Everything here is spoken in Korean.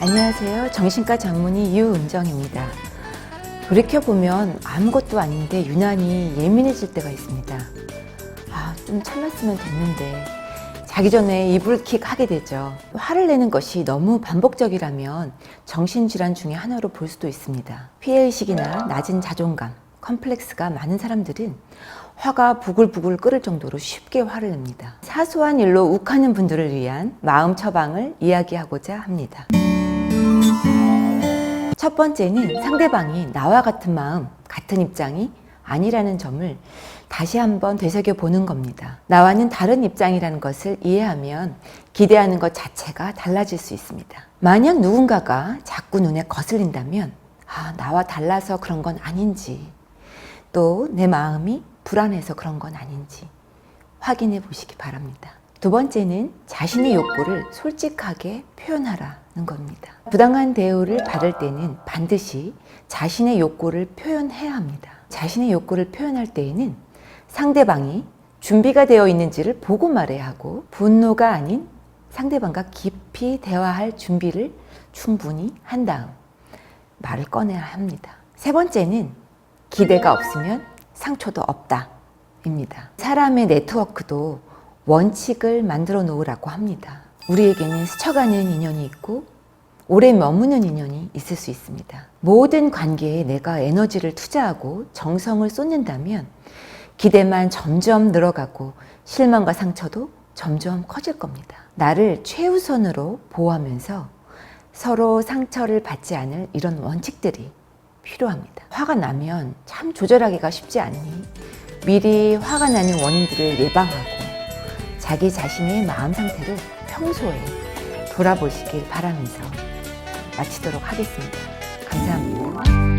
안녕하세요. 정신과 전문의 유은정입니다. 돌이켜보면 아무것도 아닌데 유난히 예민해질 때가 있습니다. 아, 좀 참았으면 됐는데. 자기 전에 이불킥 하게 되죠. 화를 내는 것이 너무 반복적이라면 정신질환 중에 하나로 볼 수도 있습니다. 피해의식이나 낮은 자존감, 컴플렉스가 많은 사람들은 화가 부글부글 끓을 정도로 쉽게 화를 냅니다. 사소한 일로 욱하는 분들을 위한 마음 처방을 이야기하고자 합니다. 첫 번째는 상대방이 나와 같은 마음, 같은 입장이 아니라는 점을 다시 한번 되새겨 보는 겁니다. 나와는 다른 입장이라는 것을 이해하면 기대하는 것 자체가 달라질 수 있습니다. 만약 누군가가 자꾸 눈에 거슬린다면, 아, 나와 달라서 그런 건 아닌지, 또 내 마음이 불안해서 그런 건 아닌지 확인해 보시기 바랍니다. 두 번째는 자신의 욕구를 솔직하게 표현하라 는 겁니다. 부당한 대우를 받을 때는 반드시 자신의 욕구를 표현해야 합니다. 자신의 욕구를 표현할 때에는 상대방이 준비가 되어 있는지를 보고 말해야 하고 분노가 아닌 상대방과 깊이 대화할 준비를 충분히 한 다음 말을 꺼내야 합니다. 세 번째는 기대가 없으면 상처도 없다. 입니다. 사람의 네트워크도 원칙을 만들어 놓으라고 합니다. 우리에게는 스쳐가는 인연이 있고 오래 머무는 인연이 있을 수 있습니다. 모든 관계에 내가 에너지를 투자하고 정성을 쏟는다면 기대만 점점 늘어가고 실망과 상처도 점점 커질 겁니다. 나를 최우선으로 보호하면서 서로 상처를 받지 않을 이런 원칙들이 필요합니다. 화가 나면 참 조절하기가 쉽지 않으니 미리 화가 나는 원인들을 예방하고 자기 자신의 마음 상태를 평소에 돌아보시길 바라면서 마치도록 하겠습니다. 감사합니다.